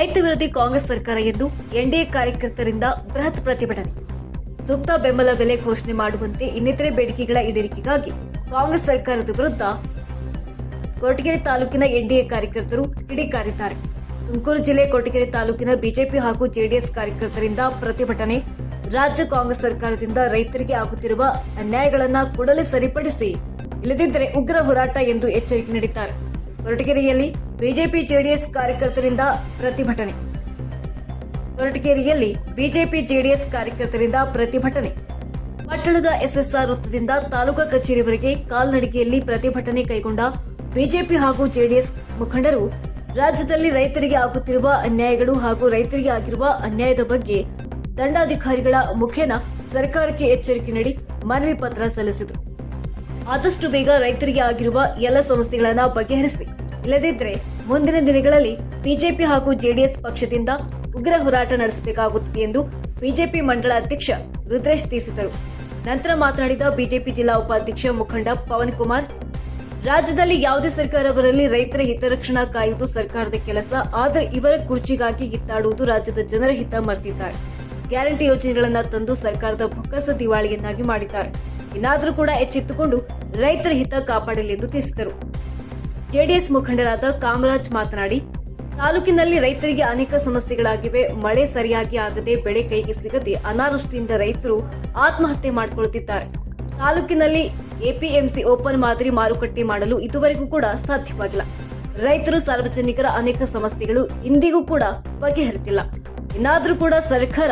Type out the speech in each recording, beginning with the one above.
ರೈತ ವಿರೋಧಿ ಕಾಂಗ್ರೆಸ್ ಸರ್ಕಾರ ಎಂದು ಎನ್ಡಿಎ ಕಾರ್ಯಕರ್ತರಿಂದ ಬೃಹತ್ ಪ್ರತಿಭಟನೆ. ಸೂಕ್ತ ಬೆಂಬಲ ಬೆಲೆ ಘೋಷಣೆ ಮಾಡುವಂತೆ ಇನ್ನಿತರೆ ಬೇಡಿಕೆಗಳ ಈಡೇರಿಕೆಗಾಗಿ ಕಾಂಗ್ರೆಸ್ ಸರ್ಕಾರದ ವಿರುದ್ಧ ಕೊರಟಗೆರೆ ತಾಲೂಕಿನ ಎನ್ಡಿಎ ಕಾರ್ಯಕರ್ತರು ಕಿಡಿಕಾರಿದ್ದಾರೆ. ತುಮಕೂರು ಜಿಲ್ಲೆ ಕೊರಟಗೆರೆ ತಾಲೂಕಿನ ಬಿಜೆಪಿ ಹಾಗೂ ಜೆಡಿಎಸ್ ಕಾರ್ಯಕರ್ತರಿಂದ ಪ್ರತಿಭಟನೆ. ರಾಜ್ಯ ಕಾಂಗ್ರೆಸ್ ಸರ್ಕಾರದಿಂದ ರೈತರಿಗೆ ಆಗುತ್ತಿರುವ ಅನ್ಯಾಯಗಳನ್ನು ಕೂಡಲೇ ಸರಿಪಡಿಸಿ, ಇಲ್ಲದಿದ್ದರೆ ಉಗ್ರ ಹೋರಾಟ ಎಂದು ಎಚ್ಚರಿಕೆ ನೀಡಿದ್ದಾರೆ. ಕೊರಟಗೆರೆಯಲ್ಲಿ ಬಿಜೆಪಿ ಜೆಡಿಎಸ್ ಕಾರ್ಯಕರ್ತರಿಂದ ಪ್ರತಿಭಟನೆ. ಕೊರಟಗೆರೆಯಲ್ಲಿ ಬಿಜೆಪಿ ಜೆಡಿಎಸ್ ಕಾರ್ಯಕರ್ತರಿಂದ ಪ್ರತಿಭಟನೆ. ಪಟ್ಟಣದ ಎಸ್ಎಸ್ಆರ್ ವೃತ್ತದಿಂದ ತಾಲೂಕಾ ಕಚೇರಿವರೆಗೆ ಕಾಲ್ನಡಿಗೆಯಲ್ಲಿ ಪ್ರತಿಭಟನೆ ಕೈಗೊಂಡ ಬಿಜೆಪಿ ಹಾಗೂ ಜೆಡಿಎಸ್ ಮುಖಂಡರು, ರಾಜ್ಯದಲ್ಲಿ ರೈತರಿಗೆ ಆಗುತ್ತಿರುವ ಅನ್ಯಾಯಗಳು ಹಾಗೂ ರೈತರಿಗೆ ಆಗಿರುವ ಅನ್ಯಾಯದ ಬಗ್ಗೆ ದಂಡಾಧಿಕಾರಿಗಳ ಮುಖೇನ ಸರ್ಕಾರಕ್ಕೆ ಎಚ್ಚರಿಕೆ ನೀಡಿ ಮನವಿ ಪತ್ರ ಸಲ್ಲಿಸಿದರು. ಆದಷ್ಟು ಬೇಗ ರೈತರಿಗೆ ಆಗಿರುವ ಎಲ್ಲ ಸಮಸ್ಯೆಗಳನ್ನ ಬಗೆಹರಿಸಿ. ಇಲ್ಲದಿದ್ರೆ ಮುಂದಿನ ದಿನಗಳಲ್ಲಿ ಬಿಜೆಪಿ ಹಾಗೂ ಜೆಡಿಎಸ್ ಪಕ್ಷದಿಂದ ಉಗ್ರ ಹೋರಾಟ ನಡೆಸಬೇಕಾಗುತ್ತದೆ ಎಂದು ಬಿಜೆಪಿ ಮಂಡಳ ಅಧ್ಯಕ್ಷ ರುದ್ರೇಶ್ ತಿಳಿಸಿದರು. ನಂತರ ಮಾತನಾಡಿದ ಬಿಜೆಪಿ ಜಿಲ್ಲಾ ಉಪಾಧ್ಯಕ್ಷ ಮುಖಂಡ ಪವನ್ ಕುಮಾರ್, ರಾಜ್ಯದಲ್ಲಿ ಯಾವುದೇ ಸರ್ಕಾರ ಬರಲಿ, ರೈತರ ಹಿತರಕ್ಷಣಾ ಕಾಯುವುದು ಸರ್ಕಾರದ ಕೆಲಸ, ಆದರೆ ಇವರ ಕುರ್ಚಿಗಾಗಿ ಕಿತ್ತಾಡುವುದು ರಾಜ್ಯದ ಜನರ ಹಿತ ಮರೆತಿದ್ದಾರೆ. ಗ್ಯಾರಂಟಿ ಯೋಜನೆಗಳನ್ನ ತಂದು ಸರ್ಕಾರದ ಬೊಕ್ಕಸ ದಿವಾಳಿಯನ್ನಾಗಿ ಮಾಡಿದ್ದಾರೆ. ಇನ್ನಾದರೂ ಕೂಡ ಎಚ್ಚೆತ್ತುಕೊಂಡು ರೈತರ ಹಿತ ಕಾಪಾಡಲಿ ಎಂದು ತಿಳಿಸಿದರು. ಜೆಡಿಎಸ್ ಮುಖಂಡರಾದ ಕಾಮರಾಜ್ ಮಾತನಾಡಿ, ತಾಲೂಕಿನಲ್ಲಿ ರೈತರಿಗೆ ಅನೇಕ ಸಮಸ್ಯೆಗಳಾಗಿವೆ. ಮಳೆ ಸರಿಯಾಗಿ ಆಗದೆ ಬೆಳೆ ಕೈಗೆ ಸಿಗದೆ ಅನಾವೃಷ್ಟಿಯಿಂದ ರೈತರು ಆತ್ಮಹತ್ಯೆ ಮಾಡಿಕೊಳ್ಳುತ್ತಿದ್ದಾರೆ ತಾಲೂಕಿನಲ್ಲಿ ಎಪಿಎಂಸಿ ಓಪನ್ ಮಾದರಿ ಮಾರುಕಟ್ಟೆ ಮಾಡಲು ಇದುವರೆಗೂ ಕೂಡ ಸಾಧ್ಯವಾಗಿಲ್ಲ. ರೈತರು ಸಾರ್ವಜನಿಕರ ಅನೇಕ ಸಮಸ್ಯೆಗಳು ಇಂದಿಗೂ ಕೂಡ ಬಗೆಹರಿತಿಲ್ಲ. ಇನ್ನಾದರೂ ಕೂಡ ಸರ್ಕಾರ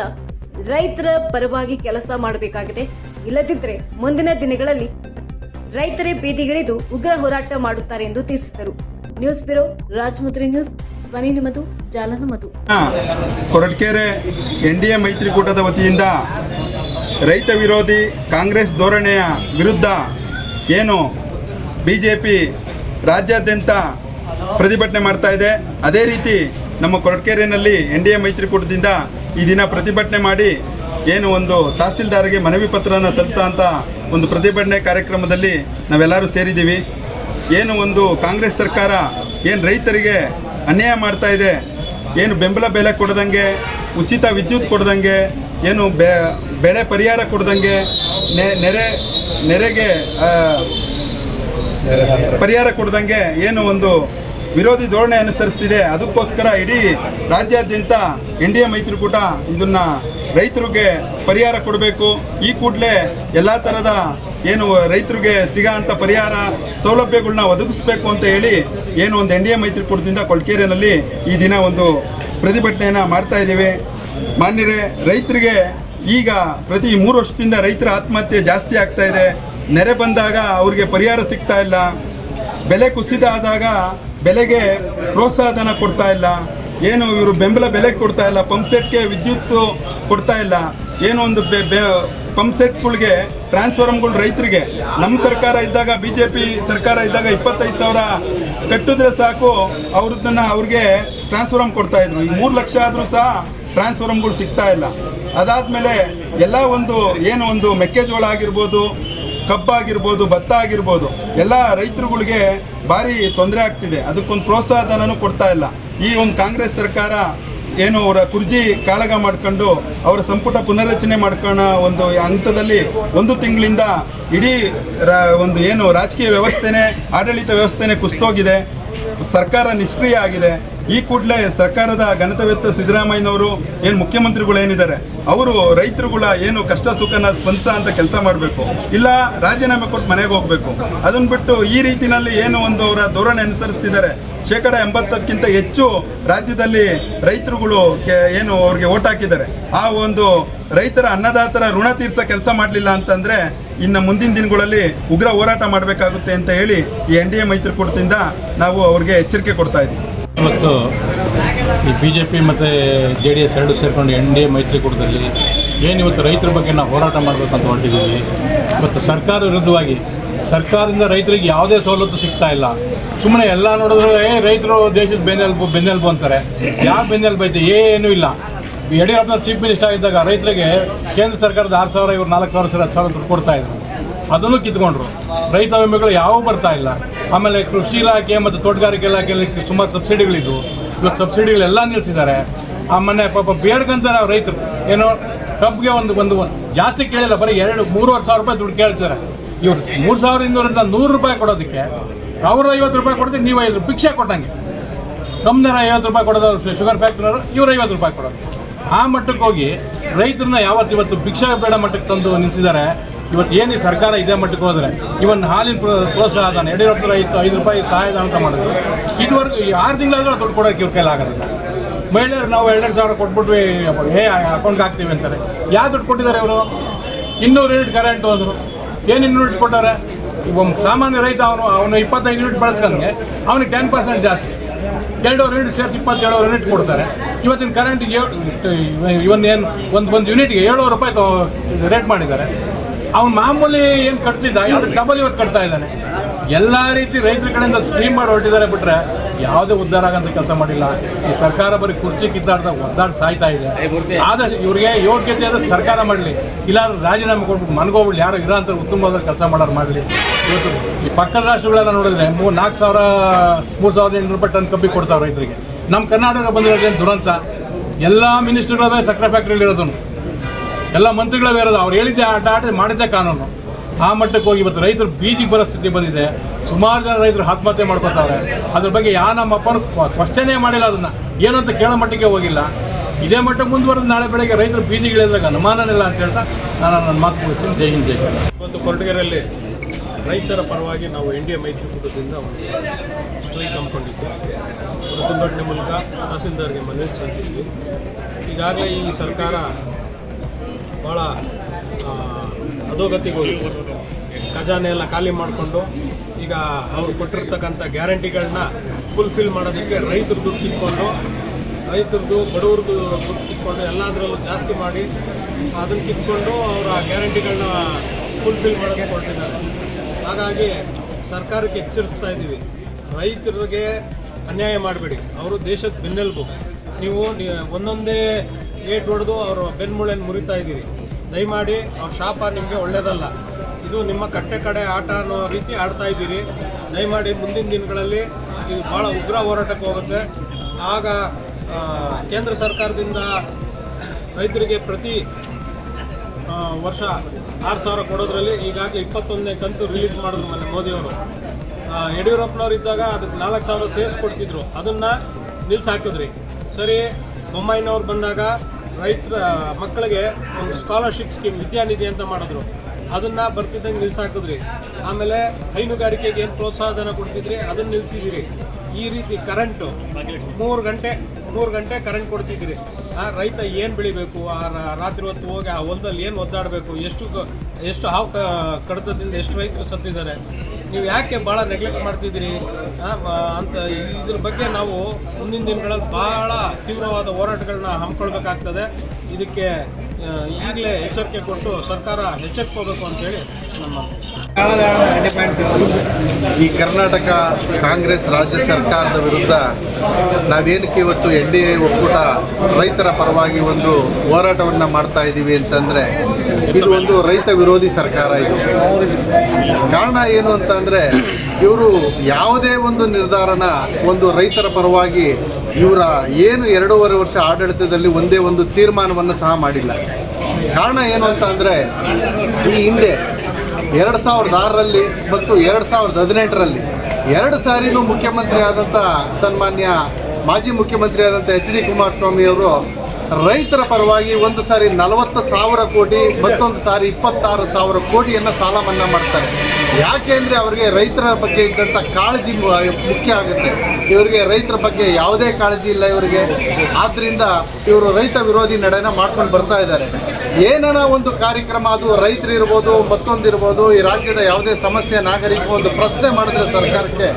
ರೈತರ ಪರವಾಗಿ ಕೆಲಸ ಮಾಡಬೇಕಾಗಿದೆ. ಇಲ್ಲದಿದ್ದರೆ ಮುಂದಿನ ದಿನಗಳಲ್ಲಿ ರೈತರೇ ಬೀದಿಗಿಳಿದು ಉಗ್ರ ಹೋರಾಟ ಮಾಡುತ್ತಾರೆ ಎಂದು ತಿಳಿಸಿದರು ನ್ಯೂಸ್ ಬ್ಯೂರೋ ರಾಜಮುದ್ರಿ ನ್ಯೂಸ್. ಧ್ವನಿ ನಿಮ್ಮದು, ಜಾಲ ನಮ್ಮದು. ಕೊರಟಕೆರೆ ಎನ್ ಡಿ ಎ ಮೈತ್ರಿಕೂಟದ ವತಿಯಿಂದ ರೈತ ವಿರೋಧಿ ಕಾಂಗ್ರೆಸ್ ಧೋರಣೆಯ ವಿರುದ್ಧ ಏನು ಬಿ ಜೆ ಪಿ ರಾಜ್ಯಾದ್ಯಂತ ಪ್ರತಿಭಟನೆ ಮಾಡ್ತಾ ಇದೆ. ಅದೇ ರೀತಿ ನಮ್ಮ ಕೊರಟಕೆರೆಯಲ್ಲಿ ಎನ್ ಡಿ ಎ ಮೈತ್ರಿಕೂಟದಿಂದ ಈ ದಿನ ಪ್ರತಿಭಟನೆ ಮಾಡಿ ಏನು ಒಂದು ತಹಸೀಲ್ದಾರ್ಗೆ ಮನವಿ ಪತ್ರನ ಸಲ್ಲಿಸೋ ಅಂತ ಒಂದು ಪ್ರತಿಭಟನೆ ಕಾರ್ಯಕ್ರಮದಲ್ಲಿ ನಾವೆಲ್ಲರೂ ಸೇರಿದ್ದೀವಿ. ಏನು ಒಂದು ಕಾಂಗ್ರೆಸ್ ಸರ್ಕಾರ ಏನು ರೈತರಿಗೆ ಅನ್ಯಾಯ ಮಾಡ್ತಾ ಇದೆ, ಏನು ಬೆಂಬಲ ಬೆಲೆ ಕೊಡದಂಗೆ, ಉಚಿತ ವಿದ್ಯುತ್ ಕೊಡ್ದಂಗೆ, ಏನು ಬೆಳೆ ಪರಿಹಾರ ಕೊಡ್ದಂಗೆ ನೆರೆ, ನೆರೆಗೆ ಪರಿಹಾರ ಕೊಡ್ದಂಗೆ ಏನು ಒಂದು ವಿರೋಧಿ ಧೋರಣೆ ಅನುಸರಿಸ್ತಿದೆ. ಅದಕ್ಕೋಸ್ಕರ ಇಡೀ ರಾಜ್ಯಾದ್ಯಂತ ಎನ್ ಡಿ ಎ ಮೈತ್ರಿಕೂಟ ಇದನ್ನ ರೈತರಿಗೆ ಪರಿಹಾರ ಕೊಡಬೇಕು. ಈ ಕೂಡಲೇ ಎಲ್ಲ ಥರದ ಏನು ರೈತರಿಗೆ ಸಿಗೋ ಅಂಥ ಪರಿಹಾರ ಸೌಲಭ್ಯಗಳನ್ನ ಒದಗಿಸ್ಬೇಕು ಅಂತ ಹೇಳಿ ಏನು ಒಂದು ಎನ್ ಡಿ ಎ ಮೈತ್ರಿಕೂಟದಿಂದ ಕೊಳ್ಕೆರೆನಲ್ಲಿ ಈ ದಿನ ಒಂದು ಪ್ರತಿಭಟನೆಯನ್ನು ಮಾಡ್ತಾ ಇದ್ದೀವಿ. ಮಾನ್ಯರೇ, ರೈತರಿಗೆ ಈಗ ಪ್ರತಿ ಮೂರು ವರ್ಷದಿಂದ ರೈತರ ಆತ್ಮಹತ್ಯೆ ಜಾಸ್ತಿ ಆಗ್ತಾ ಇದೆ. ನೆರೆ ಬಂದಾಗ ಅವ್ರಿಗೆ ಪರಿಹಾರ ಸಿಗ್ತಾ ಇಲ್ಲ. ಬೆಲೆ ಕುಸಿತ ಆದಾಗ ಬೆಲೆಗೆ ಪ್ರೋತ್ಸಾಹನ ಕೊಡ್ತಾ ಇಲ್ಲ. ಏನು ಇವರು ಬೆಂಬಲ ಬೆಲೆ ಕೊಡ್ತಾ ಇಲ್ಲ ಪಂಪ್ ಸೆಟ್ಗೆ ವಿದ್ಯುತ್ ಕೊಡ್ತಾ ಇಲ್ಲ, ಏನೋ ಒಂದು ಪಂಪ್ ಸೆಟ್ಗಳಿಗೆ ಟ್ರಾನ್ಸ್ಫಾರ್ಮ್ಗಳು ರೈತರಿಗೆ. ನಮ್ಮ ಸರ್ಕಾರ ಇದ್ದಾಗ ಬಿ ಜೆ ಪಿ ಸರ್ಕಾರ ಇದ್ದಾಗ ಇಪ್ಪತ್ತೈದು ಸಾವಿರ ಕಟ್ಟಿದ್ರೆ ಸಾಕು ಅವ್ರದನ್ನ ಅವ್ರಿಗೆ ಟ್ರಾನ್ಸ್ಫಾರ್ಮ್ ಕೊಡ್ತಾ ಇದ್ರು. ಈ ಮೂರು ಲಕ್ಷ ಆದರೂ ಸಹ ಟ್ರಾನ್ಸ್ಫಾರ್ಮ್ಗಳು ಸಿಗ್ತಾ ಇಲ್ಲ. ಅದಾದಮೇಲೆ ಎಲ್ಲ ಒಂದು ಏನು ಒಂದು ಮೆಕ್ಕೆಜೋಳ ಆಗಿರ್ಬೋದು ಕಬ್ಬಾಗಿರ್ಬೋದು ಭತ್ತ ಆಗಿರ್ಬೋದು, ಎಲ್ಲ ರೈತರುಗಳಿಗೆ ಭಾರಿ ತೊಂದರೆ ಆಗ್ತಿದೆ. ಅದಕ್ಕೊಂದು ಪ್ರೋತ್ಸಾಹಧನನೂ ಕೊಡ್ತಾ ಇಲ್ಲ. ಈ ಒಂದು ಕಾಂಗ್ರೆಸ್ ಸರ್ಕಾರ ಏನು ಅವರ ಕುರ್ಜಿ ಕಾಳಗ ಮಾಡ್ಕೊಂಡು ಅವರ ಸಂಪುಟ ಪುನರ್ರಚನೆ ಮಾಡ್ಕೊಳ್ಳೋ ಒಂದು ಹಂತದಲ್ಲಿ ಒಂದು ತಿಂಗಳಿಂದ ಇಡೀ ಒಂದು ಏನು ರಾಜಕೀಯ ವ್ಯವಸ್ಥೆನೇ, ಆಡಳಿತ ವ್ಯವಸ್ಥೆನೇ ಕುಸ್ತೋಗಿದೆ ಸರ್ಕಾರ ನಿಷ್ಕ್ರಿಯ ಆಗಿದೆ. ಈ ಕೂಡಲೇ ಸರ್ಕಾರದ ಘನತವೆತ್ತ ಸಿದ್ದರಾಮಯ್ಯನವರು ಏನು ಮುಖ್ಯಮಂತ್ರಿಗಳು ಏನಿದ್ದಾರೆ ಅವರು ರೈತರುಗಳ ಏನು ಕಷ್ಟ ಸುಖನ ಸ್ಪಂದಿಸ ಅಂತ ಕೆಲಸ ಮಾಡಬೇಕು, ಇಲ್ಲ ರಾಜೀನಾಮೆ ಕೊಟ್ಟು ಮನೆಗೆ ಹೋಗಬೇಕು ಅದನ್ನು ಬಿಟ್ಟು ಈ ರೀತಿಯಲ್ಲಿ ಏನು ಒಂದು ಅವರ ಧೋರಣೆ ಅನುಸರಿಸ್ತಿದ್ದಾರೆ. ಶೇಕಡ ಎಂಬತ್ತಕ್ಕಿಂತ ಹೆಚ್ಚು ರಾಜ್ಯದಲ್ಲಿ ರೈತರುಗಳು ಏನು ಅವ್ರಿಗೆ ಓಟ್ ಹಾಕಿದ್ದಾರೆ. ಆ ಒಂದು ರೈತರ ಅನ್ನದಾತರ ಋಣ ತೀರ್ಸೋ ಕೆಲಸ ಮಾಡಲಿಲ್ಲ ಅಂತಂದ್ರೆ ಇನ್ನು ಮುಂದಿನ ದಿನಗಳಲ್ಲಿ ಉಗ್ರ ಹೋರಾಟ ಮಾಡಬೇಕಾಗುತ್ತೆ ಅಂತ ಹೇಳಿ ಈ ಎನ್ ಡಿ ಎ ಮೈತ್ರಿಕೂಟದಿಂದ ನಾವು ಅವ್ರಿಗೆ ಎಚ್ಚರಿಕೆ ಕೊಡ್ತಾ ಇದ್ದೀವಿ. ಇವತ್ತು ಈ ಬಿ ಜೆ ಪಿ ಮತ್ತು ಜೆ ಡಿ ಎಸ್ ಎರಡು ಸೇರಿಕೊಂಡು ಎನ್ ಡಿ ಎ ಮೈತ್ರಿಕೂಟದಲ್ಲಿ ಏನು ಇವತ್ತು ರೈತರ ಬಗ್ಗೆ ನಾವು ಹೋರಾಟ ಮಾಡಬೇಕಂತ ಹೊರಟಿದ್ದೀವಿ. ಇವತ್ತು ಸರ್ಕಾರ ವಿರುದ್ಧವಾಗಿ ಸರ್ಕಾರದಿಂದ ರೈತರಿಗೆ ಯಾವುದೇ ಸವಲತ್ತು ಸಿಗ್ತಾ ಇಲ್ಲ. ಸುಮ್ಮನೆ ಎಲ್ಲ ನೋಡಿದ್ರೆ ರೈತರು ದೇಶದ ಬೆನ್ನೆಲುಬು ಬೆನ್ನೆಲುಬು ಅಂತಾರೆ. ಯಾವ ಬೆನ್ನೆಲುಬು ಐತೆ? ಏನೂ ಇಲ್ಲ. ಯಡಿಯೂರಪ್ಪನ ಚೀಫ್ ಮಿನಿಸ್ಟರ್ ಇದ್ದಾಗ ರೈತರಿಗೆ ಕೇಂದ್ರ ಸರ್ಕಾರದ ಆರು ಸಾವಿರ, ಇವರು ನಾಲ್ಕು ಸಾವಿರ ಸಾವಿರ ಹತ್ತು ಸಾವಿರ ದುಡ್ಡು ಕೊಡ್ತಾ ಇದ್ರು. ಅದನ್ನು ಕಿತ್ಕೊಂಡ್ರು. ರೈತ ವಿಮೆಗಳು ಯಾವ ಬರ್ತಾ ಇಲ್ಲ. ಆಮೇಲೆ ಕೃಷಿ ಇಲಾಖೆ ಮತ್ತು ತೋಟಗಾರಿಕೆ ಇಲಾಖೆಯಲ್ಲಿ ಸುಮಾರು ಸಬ್ಸಿಡಿಗಳಿದ್ವು. ಇವಾಗ ಸಬ್ಸಿಡಿಗಳೆಲ್ಲ ನಿಲ್ಲಿಸಿದ್ದಾರೆ. ಆ ಮೊನ್ನೆ ಪಾಪ ಬೇಡ್ಕಂತಾರೆ ನಾವು ರೈತರು. ಏನೋ ಕಬ್ಬಿಗೆ ಒಂದು ಒಂದು ಜಾಸ್ತಿ ಕೇಳಿಲ್ಲ, ಬರೀ ಎರಡು, ಮೂರುವರೆ ಸಾವಿರ ರೂಪಾಯಿ ದುಡ್ಡು ಕೇಳ್ತಿದ್ದಾರೆ. ಇವರು ಮೂರು ಸಾವಿರ ಇನ್ನೂರಿಂದ ನೂರು ರೂಪಾಯಿ ಕೊಡೋದಕ್ಕೆ ಅವರು ಐವತ್ತು ರೂಪಾಯಿ ಕೊಡ್ತೀವಿ ನೀವು ಐದು ಭಿಕ್ಷೆ ಕೊಟ್ಟಂಗೆ. ಕಮ್ಮಿನ ಐವತ್ತು ರೂಪಾಯಿ ಕೊಡೋದು ಶುಗರ್ ಫ್ಯಾಕ್ಟ್ರಿಯವರು ಇವರು ಐವತ್ತು ರೂಪಾಯಿ ಕೊಡೋದು. ಆ ಮಟ್ಟಕ್ಕೆ ಹೋಗಿ ರೈತರನ್ನ ಯಾವತ್ತು ಇವತ್ತು ಭಿಕ್ಷೆ ಬೇಡ ಮಟ್ಟಕ್ಕೆ ತಂದು ನಿಲ್ಲಿಸಿದ್ದಾರೆ ಇವತ್ತು ಏನು ಈ ಸರ್ಕಾರ ಇದೇ ಮಟ್ಟಕ್ಕೆ ಹೋದರೆ ಇವನ್ ಹಾಲಿನ ಪ್ರೋತ್ಸಾಹ ಪ್ರೋತ್ಸಾಹಧನ ಯಡಿಯೂರಪ್ಪರ ಐದು ಐದು ರೂಪಾಯಿ ಸಹಾಯಧನ ಅಂತ ಮಾಡಿದ್ರು. ಇದುವರೆಗೂ ಈ ಆರು ತಿಂಗಳಾದ್ರೂ ದುಡ್ಡು ಕೊಡೋಕೆ ಇವ್ರ ಕೈಲಿ ಆಗೋದಿಲ್ಲ ಮಹಿಳೆಯರು ನಾವು ಎರಡೆರಡು ಸಾವಿರ ಕೊಟ್ಬಿಟ್ವಿ ಹೇ ಅಕೌಂಟ್ಗೆ ಹಾಕ್ತೀವಿ ಅಂತಾರೆ. ಯಾವ ದುಡ್ಡು ಕೊಟ್ಟಿದ್ದಾರೆ ಇವರು? ಇನ್ನೂರು ಯೂನಿಟ್ ಕರೆಂಟು ಅಂದರು ಏನು ಇನ್ನೂರು ಯೂನಿಟ್ ಕೊಟ್ಟಾರೆ ಒಬ್ಬ ಸಾಮಾನ್ಯ ರೈತ ಅವನು ಅವನು ಇಪ್ಪತ್ತೈದು ಯೂನಿಟ್ ಬಳಸ್ಕೊಂಡ್ರೆ ಅವನಿಗೆ ಟೆನ್ ಪರ್ಸೆಂಟ್ ಜಾಸ್ತಿ. ಎರಡೂವರೆ ಯೂನಿಟ್ ಸೇರಿಸಿ ಇಪ್ಪತ್ತೇಳುವರೆ ಯೂನಿಟ್ ಕೊಡ್ತಾರೆ. ಇವತ್ತಿನ ಕರೆಂಟ್ ಇವನ್ ಏನು, ಒಂದು ಒಂದು ಯೂನಿಟ್ಗೆ ಏಳುವರೆ ರೂಪಾಯಿ ರೇಟ್ ಮಾಡಿದ್ದಾರೆ. ಅವ್ನು ಮಾಮೂಲಿ ಏನು ಕಟ್ತಿದ್ದ ಡಬಲ್ ಇವತ್ತು ಕಟ್ತಾ ಇದ್ದಾನೆ. ಎಲ್ಲ ರೀತಿ ರೈತರ ಕಡೆಯಿಂದ ಸ್ಕೀಮ್ ಮಾಡಿ ಹೊರಟಿದ್ದಾರೆ ಬಿಟ್ರೆ ಯಾವುದೇ ಉದ್ಧಾರ ಆಗಂತ ಕೆಲಸ ಮಾಡಿಲ್ಲ. ಈ ಸರ್ಕಾರ ಬರೀ ಕುರ್ಚಿ ಕಿತ್ತಾಡ್ದಾಗ ಒದ್ದಾಡ್ ಸಾಯ್ತಾ ಇದೆ. ಆದಷ್ಟು ಇವರಿಗೆ ಯೋಗ್ಯತೆ ಆದ ಸರ್ಕಾರ ಮಾಡಲಿ. ಇಲ್ಲಾಂದ್ರೆ ರಾಜೀನಾಮೆ ಕೊಟ್ಬಿಟ್ಟು ಮನ್ಗೋಗ್ಬಿಟ್ಟು ಯಾರು ಇರೋಂಥ ಉತ್ತಮವಾದ ಕೆಲಸ ಮಾಡೋರು ಮಾಡಲಿ. ಇವತ್ತು ಈ ಪಕ್ಕದ ರಾಷ್ಟ್ರಗಳೆಲ್ಲ ನೋಡಿದ್ರೆ ಮೂರು ನಾಲ್ಕು ಸಾವಿರ ಮೂರು ಸಾವಿರದ ಎಂಟು ರೂಪಾಯಿ ಟನ್ ಕಬ್ಬಿ ಕೊಡ್ತಾವೆ ರೈತರಿಗೆ. ನಮ್ಮ ಕರ್ನಾಟಕ ಬಂದಿರೋದೇನು ದುರಂತ? ಎಲ್ಲ ಮಿನಿಸ್ಟರ್ಗಳ ಸಕ್ಕರೆ ಫ್ಯಾಕ್ಟ್ರಿಯಲ್ಲಿ ಇರೋದು ಎಲ್ಲ ಮಂತ್ರಿಗಳವೇ ಇರೋದು ಅವ್ರು ಹೇಳಿದ್ದೆ ಆಟ ಆಟ ಮಾಡಿದ್ದೆ ಕಾನೂನು. ಆ ಮಟ್ಟಕ್ಕೆ ಹೋಗಿ ಇವತ್ತು ರೈತರು ಬೀದಿಗೆ ಬರೋ ಸ್ಥಿತಿ ಬಂದಿದೆ. ಸುಮಾರು ಜನ ರೈತರು ಆತ್ಮಹತ್ಯೆ ಮಾಡ್ಕೋತಾರೆ ಅದ್ರ ಬಗ್ಗೆ ಯಾ ನಮ್ಮ ಅಪ್ಪನ ಕ್ವಶನೇ ಮಾಡಿಲ್ಲ ಅದನ್ನ. ಏನಂತ ಕೇಳೋ ಮಟ್ಟಿಗೆ ಹೋಗಿಲ್ಲ. ಇದೇ ಮಟ್ಟಕ್ಕೆ ಮುಂದುವರೆದು ನಾಳೆ ಬೆಳಗ್ಗೆ ರೈತರು ಬೀದಿಗಿಳಿದಾಗ ಅನುಮಾನನಿಲ್ಲ ಅಂತ ಹೇಳ್ತಾ ನಾನು ನನ್ನ ಮಾತು ಮುಗಿಸ್ತೀನಿ. ಜೈ ಹಿಂದ್, ಜೈ ಇವತ್ತು ಕೊರಟಗೆರೆಯಲ್ಲಿ ರೈತರ ಪರವಾಗಿ ನಾವು ಎನ್ ಡಿ ಎ ಮೈತ್ರಿಕೂಟದಿಂದ ಒಂದು ಸ್ಟ್ರೈಕ್ ಹಮ್ಮಿಕೊಂಡಿದ್ದು. ಪ್ರತಿಭಟನೆ ಮೂಲಕ ತಹಸೀಲ್ದಾರ್ಗೆ ಮನವಿ ಸಲ್ಲಿಸಿದ್ವಿ. ಈಗಾಗಲೇ ಈ ಸರ್ಕಾರ ಭಾಳ ಅಧೋಗತಿಗೆ ಖಜಾನೆ ಎಲ್ಲ ಖಾಲಿ ಮಾಡಿಕೊಂಡು ಈಗ ಅವ್ರು ಕೊಟ್ಟಿರ್ತಕ್ಕಂಥ ಗ್ಯಾರಂಟಿಗಳನ್ನ ಫುಲ್ಫಿಲ್ ಮಾಡೋದಕ್ಕೆ ರೈತರ ದುಡ್ಡು ಕಿತ್ಕೊಂಡು ರೈತರದ್ದು ಬಡವ್ರದ್ದು ದುಡ್ಡು ಕಿತ್ಕೊಂಡು ಎಲ್ಲದರಲ್ಲೂ ಜಾಸ್ತಿ ಮಾಡಿ ಅದನ್ನು ಕಿತ್ಕೊಂಡು ಅವರ ಗ್ಯಾರಂಟಿಗಳನ್ನ ಫುಲ್ಫಿಲ್ ಮಾಡೋದಕ್ಕೆ ಕೊಟ್ಟಿದ್ದಾರೆ. ಹಾಗಾಗಿ ಸರ್ಕಾರಕ್ಕೆ ಎಚ್ಚರಿಸ್ತಾ ಇದ್ದೀವಿ. ರೈತರಿಗೆ ಅನ್ಯಾಯ ಮಾಡಬೇಡಿ. ಅವರು ದೇಶದ ಬೆನ್ನೆಲುಬು. ನೀವು ಒಂದೊಂದೇ ಏಟ್ ಹೊಡೆದು ಅವರು ಬೆನ್ಮುಳೆಯನ್ನು ಮುರಿತಾ ಇದ್ದೀರಿ. ದಯಮಾಡಿ ಅವ್ರ ಶಾಪ ನಿಮಗೆ ಒಳ್ಳೆಯದಲ್ಲ ಇದು ನಿಮ್ಮ ಕಟ್ಟೆ ಕಡೆ ಆಟ ಅನ್ನೋ ರೀತಿ ಆಡ್ತಾ ಇದ್ದೀರಿ. ದಯಮಾಡಿ ಮುಂದಿನ ದಿನಗಳಲ್ಲಿ ಇದು ಭಾಳ ಉಗ್ರ ಹೋರಾಟಕ್ಕೆ ಹೋಗುತ್ತೆ. ಆಗ ಕೇಂದ್ರ ಸರ್ಕಾರದಿಂದ ರೈತರಿಗೆ ಪ್ರತಿ ವರ್ಷ ಆರು ಸಾವಿರ ಕೊಡೋದ್ರಲ್ಲಿ ಈಗಾಗಲೇ ಇಪ್ಪತ್ತೊಂದನೇ ಕಂತು ರಿಲೀಸ್ ಮಾಡಿದ್ರು ಮೊನ್ನೆ ಮೋದಿಯವರು ಯಡಿಯೂರಪ್ಪನವ್ರು ಇದ್ದಾಗ ಅದಕ್ಕೆ ನಾಲ್ಕು ಸಾವಿರ ಸೇರಿಸ್ಕೊಡ್ತಿದ್ರು. ಅದನ್ನು ನಿಲ್ಸಾಕಿದ್ರಿ ಸರಿ ಬೊಮ್ಮಾಯಿನವ್ರು ಬಂದಾಗ ರೈತರ, ಮಕ್ಕಳಿಗೆ ಒಂದು ಸ್ಕಾಲರ್ಶಿಪ್ ಸ್ಕೀಮ್ ವಿದ್ಯಾನಿಧಿ ಅಂತ ಮಾಡಿದ್ರು. ಅದನ್ನು ಬರ್ತಿದ್ದಂಗೆ ನಿಲ್ಸಾಕಿದ್ರಿ. ಆಮೇಲೆ ಹೈನುಗಾರಿಕೆಗೆ ಏನು ಪ್ರೋತ್ಸಾಹಧನ ಕೊಡ್ತಿದ್ರಿ ಅದನ್ನು ನಿಲ್ಸಿದಿರಿ. ಈ ರೀತಿ ಕರೆಂಟು ಮೂರು ಗಂಟೆ ಮೂರು ಗಂಟೆ ಕರೆಂಟ್ ಕೊಡ್ತಿದ್ರಿ. ಆ ರೈತ ಏನು ಬೆಳಿಬೇಕು, ಆ ರಾತ್ರಿ ಹೊತ್ತು ಹೋಗಿ ಆ ಹೊಲದಲ್ಲಿ ಏನು ಒದ್ದಾಡಬೇಕು, ಎಷ್ಟು ಎಷ್ಟು ಹಾವು ಕಡಿತದಿಂದ ಎಷ್ಟು ರೈತರು ಸತ್ತಿದ್ದಾರೆ. ನೀವು ಯಾಕೆ ಭಾಳ ನೆಗ್ಲೆಕ್ಟ್ ಮಾಡ್ತಿದ್ದೀರಿ? ಅಂತ ಇದ್ರ ಬಗ್ಗೆ ನಾವು ಮುಂದಿನ ದಿನಗಳಲ್ಲಿ ಭಾಳ ತೀವ್ರವಾದ ಹೋರಾಟಗಳನ್ನ ಹಮ್ಮಿಕೊಳ್ಬೇಕಾಗ್ತದೆ. ಇದಕ್ಕೆ ಈಗಲೇ ಎಚ್ಚರಿಕೆ ಕೊಟ್ಟು ಸರ್ಕಾರ ಎಚ್ಚೆತ್ಕೋಬೇಕು ಅಂತೇಳಿ ನಮ್ಮ ಈ ಕರ್ನಾಟಕ ಕಾಂಗ್ರೆಸ್ ರಾಜ್ಯ ಸರ್ಕಾರದ ವಿರುದ್ಧ ನಾವೇನಕ್ಕೆ ಇವತ್ತು ಎನ್ ಡಿ ಎ ಒಕ್ಕೂಟ ರೈತರ ಪರವಾಗಿ ಒಂದು ಹೋರಾಟವನ್ನು ಮಾಡ್ತಾ ಇದ್ದೀವಿ ಅಂತಂದರೆ ಇದು ಒಂದು ರೈತ ವಿರೋಧಿ ಸರ್ಕಾರ ಇದು. ಕಾರಣ ಏನು ಅಂತಂದರೆ ಇವರು ಯಾವುದೇ ಒಂದು ನಿರ್ಧಾರನ ಒಂದು ರೈತರ ಪರವಾಗಿ ಇವರ ಏನು ಎರಡೂವರೆ ವರ್ಷ ಆಡಳಿತದಲ್ಲಿ ಒಂದೇ ಒಂದು ತೀರ್ಮಾನವನ್ನು ಸಹ ಮಾಡಿಲ್ಲ. ಕಾರಣ ಏನು ಅಂತ ಅಂದರೆ, ಈ ಹಿಂದೆ ಎರಡು ಸಾವಿರದ ಆರರಲ್ಲಿ ಮತ್ತು ಎರಡು ಸಾವಿರದ ಹದಿನೆಂಟರಲ್ಲಿ ಎರಡು ಸಾರಿನೂ ಮುಖ್ಯಮಂತ್ರಿ ಆದಂಥ ಸನ್ಮಾನ್ಯ ಮಾಜಿ ಮುಖ್ಯಮಂತ್ರಿ ಆದಂಥ ಎಚ್ ಡಿ ಕುಮಾರಸ್ವಾಮಿ ಅವರು ರೈತರ ಪರವಾಗಿ ಒಂದು ಸಾರಿ ನಲವತ್ತು ಸಾವಿರ ಕೋಟಿ, ಮತ್ತೊಂದು ಸಾರಿ ಇಪ್ಪತ್ತಾರು ಸಾವಿರ ಕೋಟಿಯನ್ನು ಸಾಲ ಮನ್ನಾ ಮಾಡ್ತಾರೆ. ಯಾಕೆ ಅಂದರೆ ಅವರಿಗೆ ರೈತರ ಬಗ್ಗೆ ಇದ್ದಂಥ ಕಾಳಜಿ ಮುಖ್ಯ ಆಗುತ್ತೆ. ಇವರಿಗೆ ರೈತರ ಬಗ್ಗೆ ಯಾವುದೇ ಕಾಳಜಿ ಇಲ್ಲ ಇವರಿಗೆ. ಆದ್ದರಿಂದ ಇವರು ರೈತ ವಿರೋಧಿ ನಡೆನ ಮಾಡ್ಕೊಂಡು ಬರ್ತಾ ಇದ್ದಾರೆ. ಏನನ ಒಂದು ಕಾರ್ಯಕ್ರಮ, ಅದು ರೈತರು ಇರ್ಬೋದು, ಮತ್ತೊಂದು ಇರ್ಬೋದು, ಈ ರಾಜ್ಯದ ಯಾವುದೇ ಸಮಸ್ಯೆ ನಾಗರಿಕ ಒಂದು ಪ್ರಶ್ನೆ ಮಾಡಿದ್ರೆ ಸರ್ಕಾರಕ್ಕೆ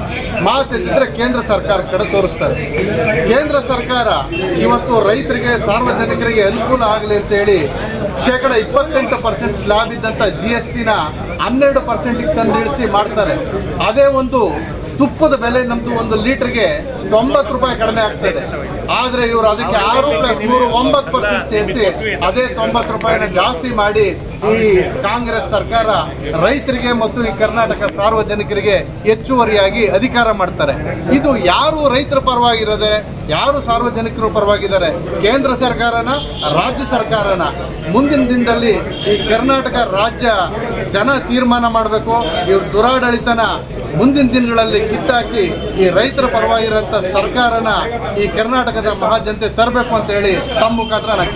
ಮಾತೆತ್ತಿದ್ರೆ ಕೇಂದ್ರ ಸರ್ಕಾರ ಕಡೆ ತೋರಿಸ್ತಾರೆ. ಕೇಂದ್ರ ಸರ್ಕಾರ ಇವತ್ತು ರೈತರಿಗೆ, ಸಾರ್ವಜನಿಕರಿಗೆ ಅನುಕೂಲ ಆಗಲಿ ಅಂತೇಳಿ ಶೇಕಡ ಇಪ್ಪತ್ತೆಂಟು ಪರ್ಸೆಂಟ್ ಸ್ಲ್ಯಾಬ್ ಇದ್ದಂಥ ಜಿ ಎಸ್ ಟಿನ ಹನ್ನೆರಡು ಪರ್ಸೆಂಟಿಗೆ ಇಳಿಸಿ ಮಾಡ್ತಾರೆ. ಅದೇ ಒಂದು ತುಪ್ಪದ ಬೆಲೆ ನಮ್ಮದು ಒಂದು ಲೀಟ್ರಿಗೆ ತೊಂಬತ್ತು ರೂಪಾಯಿ ಕಡಿಮೆ ಆಗ್ತದೆ. ಆದರೆ ಇವರು ಅದಕ್ಕೆ ಆರು ಪ್ಲಸ್ ಮೂರು ಒಂಬತ್ತು ಪರ್ಸೆಂಟ್ ಸೇರಿಸಿ ಅದೇ ತೊಂಬತ್ತು ರೂಪಾಯಿನ ಜಾಸ್ತಿ ಮಾಡಿ ಈ ಕಾಂಗ್ರೆಸ್ ಸರ್ಕಾರ ರೈತರಿಗೆ ಮತ್ತು ಈ ಕರ್ನಾಟಕ ಸಾರ್ವಜನಿಕರಿಗೆ ಹೆಚ್ಚುವರಿಯಾಗಿ ಅಧಿಕಾರ ಮಾಡ್ತಾರೆ. ಇದು ಯಾರು ರೈತರ ಪರವಾಗಿರದೆ ಯಾರು ಸಾರ್ವಜನಿಕರು ಪರವಾಗಿದ್ದಾರೆ? ಕೇಂದ್ರ ಸರ್ಕಾರನ ರಾಜ್ಯ ಸರ್ಕಾರನ? ಮುಂದಿನ ದಿನದಲ್ಲಿ ಈ ಕರ್ನಾಟಕ ರಾಜ್ಯ ಜನ ತೀರ್ಮಾನ ಮಾಡಬೇಕು. ಇವ್ರ ದುರಾಡಳಿತನ ಮುಂದಿನ ದಿನಗಳಲ್ಲಿ ಕಿತ್ತಾಕಿ ಈ ರೈತರ ಪರವಾಗಿರೋಂಥ ಸರ್ಕಾರನ ಈ ಕರ್ನಾಟಕದ ಮಹಾಜನತೆ ತರಬೇಕು ಅಂತ ಹೇಳಿ ತಮ್ಮ ಮುಖಾಂತರ ನಾನು